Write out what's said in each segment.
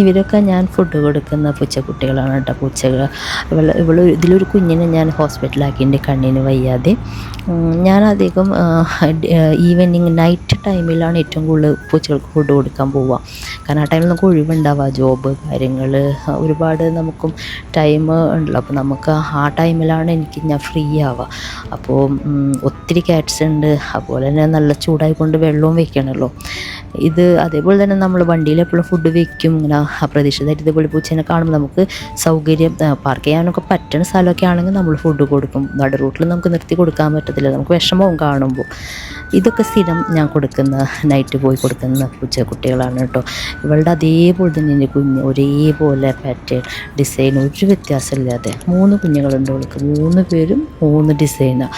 ഇവരൊക്കെ ഞാൻ ഫുഡ് കൊടുക്കുന്ന പൂച്ചക്കുട്ടികളാണ് കേട്ടോ. പൂച്ചകൾ. ഇവൾ ഇവൾ ഇതിലൊരു കുഞ്ഞിനെ ഞാൻ ഹോസ്പിറ്റലാക്കിന്റെ കണ്ണിന് വയ്യാതെ. ഞാൻ അധികം ഈവനിങ് നൈറ്റ് ടൈമിലാണ് ഏറ്റവും കൂടുതൽ പൂച്ചകൾക്ക് ഫുഡ് കൊടുക്കാൻ പോവുക. കാരണം ആ ടൈമിൽ നമുക്ക് ഒഴിവുണ്ടാവുക ജോബ് കാര്യങ്ങൾ ഒരുപാട് നമുക്കും ടൈം ഉണ്ടല്ലോ. അപ്പോൾ നമുക്ക് ആ ടൈമിലാണ് എനിക്ക് ഞാൻ ഫ്രീ ആവുക. അപ്പോൾ ഒത്തിരി കാറ്റ്സ് ഉണ്ട്. അതുപോലെ തന്നെ നല്ല ചൂടായിക്കൊണ്ട് വെള്ളവും വെക്കണമല്ലോ ഇത് അതേപോലെ തന്നെ നമ്മൾ വണ്ടിയിൽ എപ്പോഴും ഫുഡ് വെക്കും. ഇങ്ങനെ അപ്രതീക്ഷിതമായിട്ട് ഇതേപോലെ പൂച്ചേനെ കാണുമ്പോൾ നമുക്ക് സൗകര്യം പാർക്ക് ചെയ്യാനൊക്കെ പറ്റുന്ന സ്ഥലമൊക്കെ ആണെങ്കിൽ നമ്മൾ ഫുഡ് കൊടുക്കും. നട റൂട്ടിൽ നമുക്ക് നിർത്തി കൊടുക്കാൻ പറ്റത്തില്ല. നമുക്ക് വിഷമവും കാണുമ്പോൾ. ഇതൊക്കെ സ്ഥിരം ഞാൻ കൊടുക്കുന്ന നൈറ്റ് പോയി കൊടുക്കുന്ന പൂച്ചക്കുട്ടികളാണ് കേട്ടോ. ഇവളുടെ അതേപോലെ തന്നെ എന്റെ കുഞ്ഞ് ഒരേപോലെ പാറ്റേൺ ഡിസൈൻ ഒരു വ്യത്യാസമില്ലാതെ മൂന്ന് കുഞ്ഞുങ്ങളുണ്ട് അവൾക്ക്. മൂന്ന് പേരും മൂന്ന് ഡിസൈനാണ്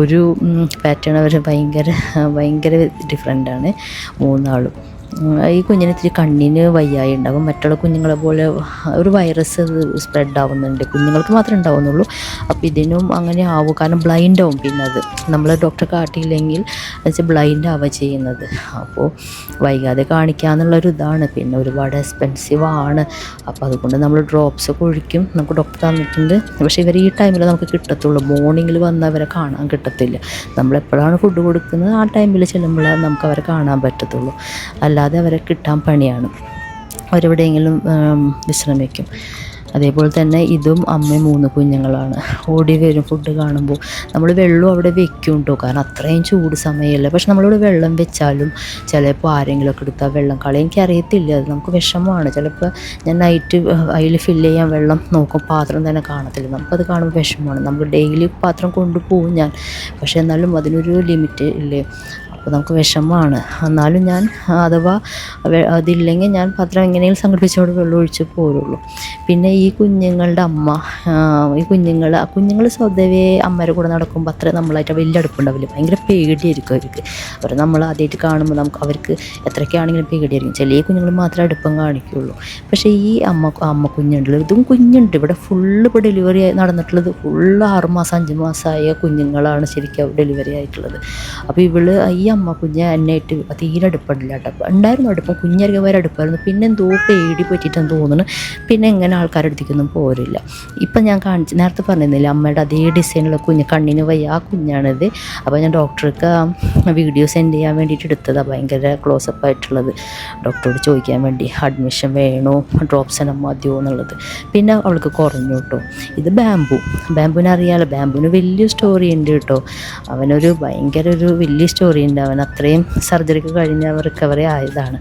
ഒരു പാറ്റേൺ അവർ ഭയങ്കര ഭയങ്കര ഡിഫറെന്റാണ് മൂന്നാളും. ഈ കുഞ്ഞിന് ഇത്തിരി കണ്ണിന് വയ്യായി ഉണ്ടാകും മറ്റുള്ള കുഞ്ഞുങ്ങളെ പോലെ ഒരു വൈറസ് സ്പ്രെഡ് ആവുന്നുണ്ട്. കുഞ്ഞുങ്ങൾക്ക് മാത്രമേ ഉണ്ടാവുന്നുള്ളൂ. അപ്പോൾ ഇതിനും അങ്ങനെ ആവും. കാരണം ബ്ലൈൻഡ് ആവും പിന്നെ അത്. നമ്മൾ ഡോക്ടറെ കാട്ടിയില്ലെങ്കിൽ വെച്ചാൽ ബ്ലൈൻഡ് ആവുക ചെയ്യുന്നത്. അപ്പോൾ വൈകാതെ കാണിക്കാന്നുള്ളൊരു ഇതാണ്. പിന്നെ ഒരുപാട് എക്സ്പെൻസീവ് ആണ്. അപ്പോൾ അതുകൊണ്ട് നമ്മൾ ഡ്രോപ്സ് ഒക്കെ ഒഴിക്കും. നമുക്ക് ഡോക്ടർ തന്നിട്ടുണ്ട്. പക്ഷേ ഇവർ ഈ ടൈമിൽ നമുക്ക് കിട്ടത്തുള്ളൂ. മോർണിംഗിൽ വന്നവരെ കാണാൻ കിട്ടത്തില്ല. നമ്മളെപ്പോഴാണ് ഫുഡ് കൊടുക്കുന്നത്? ആ ടൈമിൽ ചെല്ലുമ്പോൾ നമുക്ക് അവരെ കാണാൻ പറ്റത്തുള്ളൂ. അല്ലാതെ അവരെ കിട്ടാൻ പണിയാണ്. അവരെവിടെയെങ്കിലും വിശ്രമിക്കും. അതേപോലെ തന്നെ ഇതും അമ്മയും മൂന്ന് കുഞ്ഞുങ്ങളാണ്. ഓടി വരും ഫുഡ് കാണുമ്പോൾ. നമ്മൾ വെള്ളം അവിടെ വെക്കും കേട്ടോ കാരണം അത്രയും ചൂട് സമയമല്ല? പക്ഷെ നമ്മളിവിടെ വെള്ളം വെച്ചാലും ചിലപ്പോൾ ആരെങ്കിലുമൊക്കെ എടുത്താൽ വെള്ളം കളയും. എനിക്കറിയത്തില്ല. അത് നമുക്ക് വിഷമമാണ്. ചിലപ്പോൾ ഞാൻ നൈറ്റ് അതിൽ ഫില്ല് ചെയ്യാൻ വെള്ളം നോക്കും. പാത്രം തന്നെ കാണത്തില്ല. നമുക്കത് കാണുമ്പോൾ വിഷമമാണ്. നമ്മൾ ഡെയിലി പാത്രം കൊണ്ടുപോകും ഞാൻ. പക്ഷേ എന്നാലും അതിനൊരു ലിമിറ്റ് ഇല്ലേ? അപ്പോൾ നമുക്ക് വിഷമമാണ്. എന്നാലും ഞാൻ അഥവാ അതില്ലെങ്കിൽ ഞാൻ പത്രം എങ്ങനെയും സംഘടിപ്പിച്ചോട് വെള്ളം ഒഴിച്ച് പോരുള്ളൂ. പിന്നെ ഈ കുഞ്ഞുങ്ങളുടെ അമ്മ ഈ കുഞ്ഞുങ്ങൾ ആ കുഞ്ഞുങ്ങൾ സ്വതവേ അമ്മയുടെ കൂടെ നടക്കുമ്പോൾ അത്ര നമ്മളായിട്ട് വലിയ അടുപ്പുണ്ടാവില്ല. ഭയങ്കര പേടിയായിരിക്കും അവർക്ക്. അവർ നമ്മൾ ആദ്യമായിട്ട് കാണുമ്പോൾ നമുക്ക് അവർക്ക് എത്രയൊക്കെയാണെങ്കിലും പേടിയായിരിക്കും. ചില കുഞ്ഞുങ്ങൾ മാത്രമേ അടുപ്പം കാണിക്കുകയുള്ളൂ പക്ഷേ ഈ അമ്മ അമ്മ കുഞ്ഞുണ്ടല്ലോ. ഇതും കുഞ്ഞുണ്ട്. ഇവിടെ ഫുള്ള് ഇപ്പോൾ ഡെലിവറി നടന്നിട്ടുള്ളത് ഫുള്ള് ആറുമാസം അഞ്ച് മാസമായ കുഞ്ഞുങ്ങളാണ് ശരിക്കും ഡെലിവറി ആയിട്ടുള്ളത്. അപ്പോൾ ഇവൾ ഈ അമ്മ കുഞ്ഞ് എന്നായിട്ട് തീരെ അടുപ്പമില്ല കേട്ടോ ഉണ്ടായിരുന്നു അടുപ്പം കുഞ്ഞരികെ വരെ അടുപ്പായിരുന്നു. പിന്നെ എന്തോ പേടി പറ്റിയിട്ടെന്ന് തോന്നുന്നു. പിന്നെ എങ്ങനെ ആൾക്കാരുടെ അടുത്തേക്കൊന്നും പോരില്ല. ഇപ്പം ഞാൻ കാണിച്ച് നേരത്തെ പറഞ്ഞിരുന്നില്ല അമ്മയുടെ അതേ ഡിസൈനുള്ള കുഞ്ഞ് കണ്ണിന് വയ്യ ആ കുഞ്ഞാണിത്. അപ്പോൾ ഞാൻ ഡോക്ടർക്ക് വീഡിയോ സെൻഡ് ചെയ്യാൻ വേണ്ടിയിട്ട് എടുത്തതാണ് ഭയങ്കര ക്ലോസപ്പ് ആയിട്ടുള്ളത്. ഡോക്ടറോട് ചോദിക്കാൻ വേണ്ടി അഡ്മിഷൻ വേണോ ഡ്രോപ്സ് എല്ലാം മതിയോ എന്നുള്ളത്. പിന്നെ അവൾക്ക് കുറഞ്ഞു കേട്ടോ. ഇത് ബാംബുവിനെ അറിയാലോ ബാംബുവിന് വലിയ സ്റ്റോറി ഉണ്ട് കേട്ടോ. അവനൊരു ഭയങ്കര ഒരു വലിയ സ്റ്റോറി ഉണ്ട്. അവൻ അത്രയും സർജറിക്ക് കഴിഞ്ഞ് അവർ റിക്കവറി ആയതാണ്.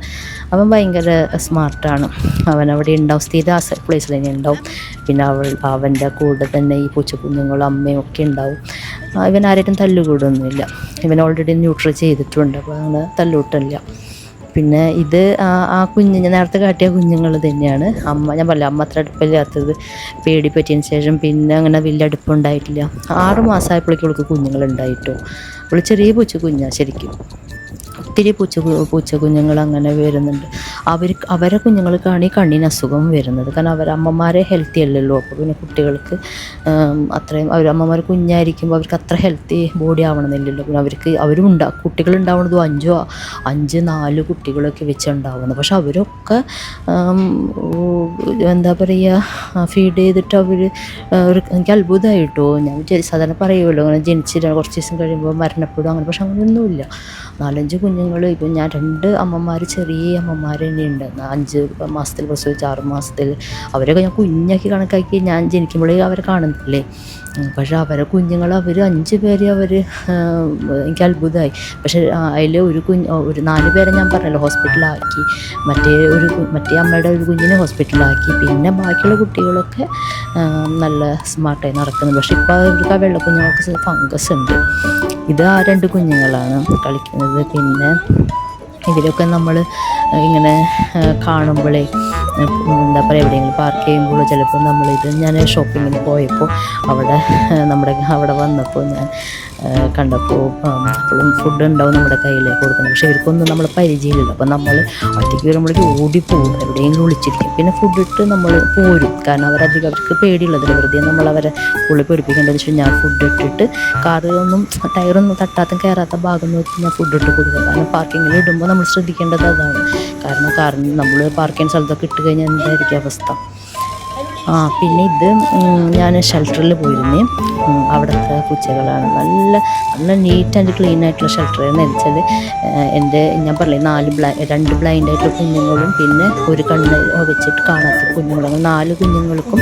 അവൻ ഭയങ്കര സ്മാർട്ടാണ് അവൻ അവിടെ ഉണ്ടാവും. സ്ഥിര പ്ലേസിൽ തന്നെ ഉണ്ടാവും. പിന്നെ അവൾ അവന്റെ കൂടെ തന്നെ ഈ പൂച്ചക്കുഞ്ഞുങ്ങളും അമ്മയും ഒക്കെ ഉണ്ടാവും. ഇവൻ ആരായിട്ടും തല്ലുകൂടൊന്നുമില്ല. ഇവൻ ഓൾറെഡി ന്യൂട്രൽ ചെയ്തിട്ടുണ്ട്. അപ്പോൾ അങ്ങനെ തല്ലൂട്ടില്ല പിന്നെ ഇത് ആ കുഞ്ഞ് ഞാൻ നേരത്തെ കാട്ടിയ കുഞ്ഞുങ്ങൾ തന്നെയാണ്. അമ്മ ഞാൻ പറഞ്ഞ അമ്മ അത്ര അടുപ്പില്ലാത്തത് പേടി പറ്റിയതിന് ശേഷം പിന്നെ അങ്ങനെ വലിയ അടുപ്പുണ്ടായിട്ടില്ല. ആറ് മാസമായപ്പോഴേക്കും അവൾക്ക് കുഞ്ഞുങ്ങളുണ്ടായിട്ടോ. അവൾ ചെറിയ പൂച്ച കുഞ്ഞാണ് ശരിക്കും. ഒത്തിരി പൂച്ച കു- പൂച്ച കുഞ്ഞുങ്ങൾ അങ്ങനെ വരുന്നുണ്ട്. അവർ അവരെ കുഞ്ഞുങ്ങൾക്കാണ് ഈ കണ്ണിന് അസുഖം വരുന്നത്. കാരണം അവർ അമ്മമാരെ ഹെൽത്തി അല്ലല്ലോ. അപ്പോൾ പിന്നെ കുട്ടികൾക്ക് അത്രയും അവർ അമ്മമാർ കുഞ്ഞായിരിക്കുമ്പോൾ അവർക്ക് അത്ര ഹെൽത്തി ബോഡി ആവണമെന്നില്ലല്ലോ. പിന്നെ അവർക്ക് അവരും കുട്ടികൾ ഉണ്ടാവുന്നതും അഞ്ചോ അഞ്ച് നാല് കുട്ടികളൊക്കെ വെച്ചുണ്ടാവുന്നത് പക്ഷെ അവരൊക്കെ എന്താ പറയുക ഫീഡ് ചെയ്തിട്ട് അവർ എനിക്ക് അത്ഭുതമായിട്ടോ ഞാൻ സാധാരണ പറയുമല്ലോ അങ്ങനെ ജനിച്ചിട്ട് കുറച്ച് ദിവസം കഴിയുമ്പോൾ മരണപ്പെടും. അങ്ങനെ പക്ഷെ അങ്ങനെയൊന്നുമില്ല. നാലഞ്ച് കുഞ്ഞുങ്ങൾ ഇപ്പം ഞാൻ രണ്ട് അമ്മമാർ ചെറിയ അമ്മമാർ തന്നെയുണ്ട്. അഞ്ച് മാസത്തിൽ പ്രസവിച്ച് ആറ് മാസത്തിൽ അവരൊക്കെ ഞാൻ കുഞ്ഞാക്കി കണക്കാക്കി ഞാൻ ജനിക്കുമ്പോഴേ അവരെ കാണുന്നില്ലേ? പക്ഷേ അവരെ കുഞ്ഞുങ്ങൾ അവർ അഞ്ച് പേരെ അവർ എനിക്ക് അത്ഭുതമായി. പക്ഷേ അതിൽ ഒരു കുഞ്ഞ് ഒരു നാല് പേരെ ഞാൻ പറഞ്ഞല്ലോ ഹോസ്പിറ്റലാക്കി മറ്റേ ഒരു മറ്റേ അമ്മയുടെ ഒരു കുഞ്ഞിനെ ഹോസ്പിറ്റലാക്കി പിന്നെ ബാക്കിയുള്ള കുട്ടികളൊക്കെ നല്ല സ്മാർട്ടായി നടക്കുന്നു. പക്ഷേ ഇപ്പോൾ അവർക്ക് ആ വെള്ളക്കുഞ്ഞുങ്ങൾക്ക് ഫംഗസ് ഉണ്ട്. ഇത് ആ രണ്ട് കുഞ്ഞുങ്ങളാണ് കളിക്കുന്നത്. പിന്നെ ഇതിലൊക്കെ നമ്മൾ ഇങ്ങനെ കാണുമ്പോഴേ എന്താ പറയുക എവിടെയെങ്കിലും പാർക്ക് ചെയ്യുമ്പോൾ ചിലപ്പോൾ നമ്മളിത് ഞാൻ ഷോപ്പിങ്ങിന് പോയപ്പോൾ അവിടെ നമ്മുടെ അവിടെ വന്നപ്പോൾ ഞാൻ കണ്ടപ്പോൾ അപ്പോഴും ഫുഡ് ഉണ്ടാവും നമ്മുടെ കയ്യിലേക്ക് കൊടുക്കുന്നത്. പക്ഷേ ഇവർക്കൊന്നും നമ്മൾ പരിചയമില്ല അപ്പം നമ്മൾ ഒറ്റയ്ക്ക് വരുമ്പോഴേക്ക് ഓടിപ്പോകും എവിടെയെങ്കിലും വിളിച്ചിരിക്കും. പിന്നെ ഫുഡ് ഇട്ട് നമ്മൾ പോരും. കാരണം അവരധികം അവർക്ക് പേടിയുള്ളതിൽ വെറുതെ നമ്മൾ അവരെ ഉള്ളിൽ പേടിപ്പിക്കേണ്ടതെന്ന് വെച്ചാൽ ഞാൻ ഫുഡ് ഇട്ടിട്ട് കാറൊന്നും ടയറൊന്നും തട്ടാത്ത കയറാത്ത ഭാഗം നോക്കി ഞാൻ ഫുഡ് ഇട്ട് കൊടുക്കുക കാരണം പാർക്കിങ്ങിൽ ഇടുമ്പോൾ നമ്മൾ ശ്രദ്ധിക്കേണ്ടത് അതാണ്. കാരണം കാറിന് നമ്മൾ പാർക്ക് ചെയ്യുന്ന സ്ഥലത്തൊക്കെ ഇട്ട് കഴിഞ്ഞാൽ എന്തായിരിക്കും അവസ്ഥ? ആ പിന്നെ ഇത് ഞാൻ ഷെൽട്ടറിൽ പോയിരുന്നു. അവിടുത്തെ പൂച്ചകളാണ്. നല്ല നല്ല നീറ്റ് ആൻഡ് ക്ലീൻ ആയിട്ടുള്ള ഷെൽട്ടർ എന്ന് വെച്ചാൽ എന്റെ ഞാൻ പറഞ്ഞില്ലേ നാല് ബ്ലൈ രണ്ട് ബ്ലൈൻഡ് ആയിട്ടുള്ള കുഞ്ഞുങ്ങളും പിന്നെ ഒരു കണ്ണ് വെച്ചിട്ട് കാണാത്ത കുഞ്ഞുങ്ങളും നാല് കുഞ്ഞുങ്ങൾക്കും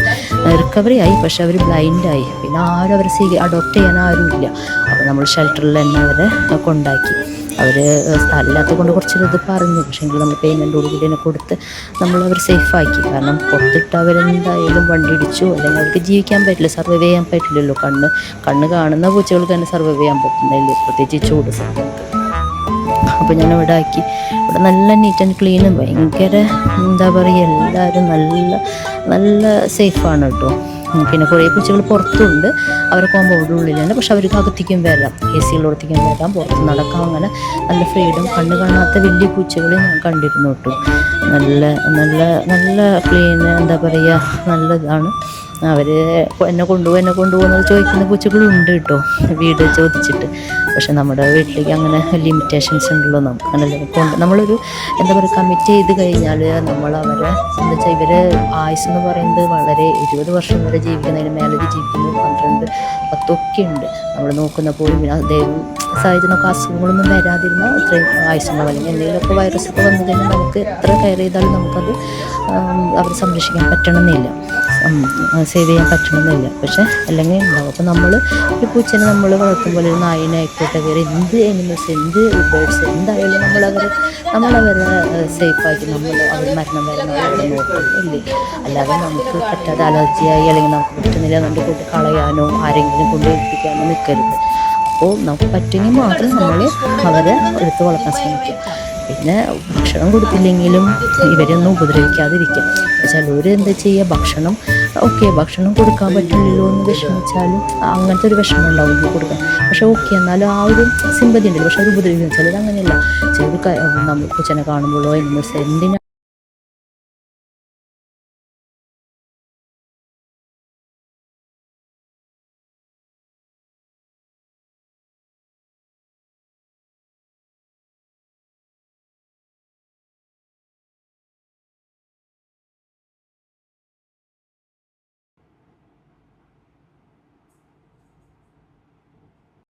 റിക്കവറി ആയി പക്ഷെ അവർ ബ്ലൈൻഡായി പിന്നെ ആരും അവരെ സ്വീകരി അഡോപ്റ്റ് ചെയ്യാൻ ആരുമില്ല. അപ്പോൾ നമ്മൾ ഷെൽട്ടറിൽ തന്നെ അവരെ കൊണ്ടാക്കി. അവർ സ്ഥലമില്ലാത്തത് കൊണ്ട് കുറച്ചൊരു ഇത് പറഞ്ഞു പക്ഷേങ്കിൽ നമ്മൾ പേയ്മെന്റോട് കൂടി തന്നെ കൊടുത്ത് നമ്മൾ അവർ സേഫാക്കി കാരണം പുറത്തിട്ട് അവരെന്തായാലും വണ്ടി ഇടിച്ചു അല്ലെങ്കിൽ അവർക്ക് ജീവിക്കാൻ പറ്റില്ല സർവൈവ് ചെയ്യാൻ പറ്റില്ലല്ലോ കണ്ണ്. കണ്ണ് കാണുന്ന പൂച്ചകൾക്ക് തന്നെ സർവൈവ് ചെയ്യാൻ പറ്റുന്നില്ല പ്രത്യേകിച്ച് ചൂട് സമയത്ത്. അപ്പോൾ ഞാൻ ഇവിടെ ആക്കി. ഇവിടെ നല്ല നീറ്റ് ആൻഡ് ക്ലീനും ഭയങ്കര എന്താ പറയുക എല്ലാവരും നല്ല നല്ല സേഫാണ് കേട്ടോ. പിന്നെ കുറേ പൂച്ചകൾ പുറത്തുണ്ട്. അവരെ കോമ്പൗണ്ടിന്റെ ഉള്ളിലാണ്. പക്ഷെ അവർക്ക് അകത്തേക്കും വരാം. എ സിയിലോടത്തേക്കും വരാം. പുറത്ത് നടക്കാം. അങ്ങനെ നല്ല ഫ്രീഡം. കണ്ണ് കാണാത്ത വലിയ പൂച്ചകളെ ഞാൻ കണ്ടിരുന്നു കേട്ടോ. നല്ല നല്ല നല്ല ക്ലീൻ എന്താ പറയുക നല്ലതാണ്. അവർ എന്നെ കൊണ്ടുപോകും എന്നെ കൊണ്ടുപോകുന്നത് ചോദിക്കുന്ന പൂച്ചകളുണ്ട് കേട്ടോ വീട് ചോദിച്ചിട്ട്. പക്ഷെ നമ്മുടെ വീട്ടിലേക്ക് അങ്ങനെ ലിമിറ്റേഷൻസ് ഉണ്ടല്ലോ നമുക്ക്. അങ്ങനെ കൊണ്ട് നമ്മളൊരു എന്താ പറയുക കമ്മിറ്റ് ചെയ്ത് കഴിഞ്ഞാൽ നമ്മൾ അവരെ എന്താ വെച്ചാൽ ഇവരെ ആയുസ് എന്ന് പറയുന്നത് വളരെ ഇരുപത് വർഷം വരെ ജീവിക്കുന്നതിന് മേലൊരു ജീവിക്കുന്നത് പന്ത്രണ്ട് പത്തൊക്കെ ഉണ്ട് നമ്മൾ നോക്കുന്ന പോലും പിന്നെ ദൈവം സാഹചര്യമൊക്കെ അസുഖങ്ങളൊന്നും വരാതിരുന്ന അത്രയും ആയുസുണ്ടാവും അല്ലെങ്കിൽ എന്തെങ്കിലുമൊക്കെ വൈറസ് ഒക്കെ വന്നു കഴിഞ്ഞാൽ നമുക്ക് എത്ര കെയർ ചെയ്താലും നമുക്കത് അവരെ സംരക്ഷിക്കാൻ പറ്റണമെന്നില്ല. സേവ് ചെയ്യാൻ പറ്റണമെന്നില്ല. പക്ഷേ അല്ലെങ്കിൽ ഉണ്ടാവും. അപ്പോൾ നമ്മൾ ഒരു പൂച്ചനെ നമ്മൾ വളർത്തുമ്പോൾ ഒരു നായിനെ ആയിക്കോട്ടെ വേറെ എന്ത് അനിമൽസ് എന്ത് ബേഡ്സ് എന്തായാലും നമ്മളവരെ നമ്മളവരെ സേഫാക്കി നമ്മൾ അവർ മരണം വരെ നമ്മളവരെ നോക്കും. ഇല്ലേ? അല്ലാതെ നമുക്ക് പറ്റാതെ അലർജിയായി അല്ലെങ്കിൽ നമുക്ക് പറ്റുന്നില്ല നമ്മുടെ കൊണ്ട് കളയാനോ ആരെങ്കിലും കൊണ്ട് ഏൽപ്പിക്കാനോ നിൽക്കരുത് അപ്പോൾ നമുക്ക് പറ്റുമെങ്കിൽ മാത്രം നമ്മൾ അവരെ എടുത്ത് വളർത്താൻ ശ്രമിക്കും. പിന്നെ ഭക്ഷണം കൊടുത്തില്ലെങ്കിലും ഇവരൊന്നും ഉപദ്രവിക്കാതിരിക്കുക ഒരു എന്താ ചെയ്യുക? ഭക്ഷണം ഓക്കെ ഭക്ഷണം കൊടുക്കാൻ പറ്റില്ലല്ലോ എന്ന് വിഷമിച്ചാലും അങ്ങനത്തെ ഒരു വിഷമം ഉണ്ടാവും ഇത് കൊടുക്കാൻ. പക്ഷേ ഓക്കെ എന്നാലും ആ ഒരു സിമ്പതി ഉണ്ടല്ലോ. പക്ഷെ അവർ ഉപദ്രവിക്കുക ചിലത് അങ്ങനെയല്ല. ചിലർ നമ്മൾ കൊച്ചനെ കാണുമ്പോഴോ എന്തിനാ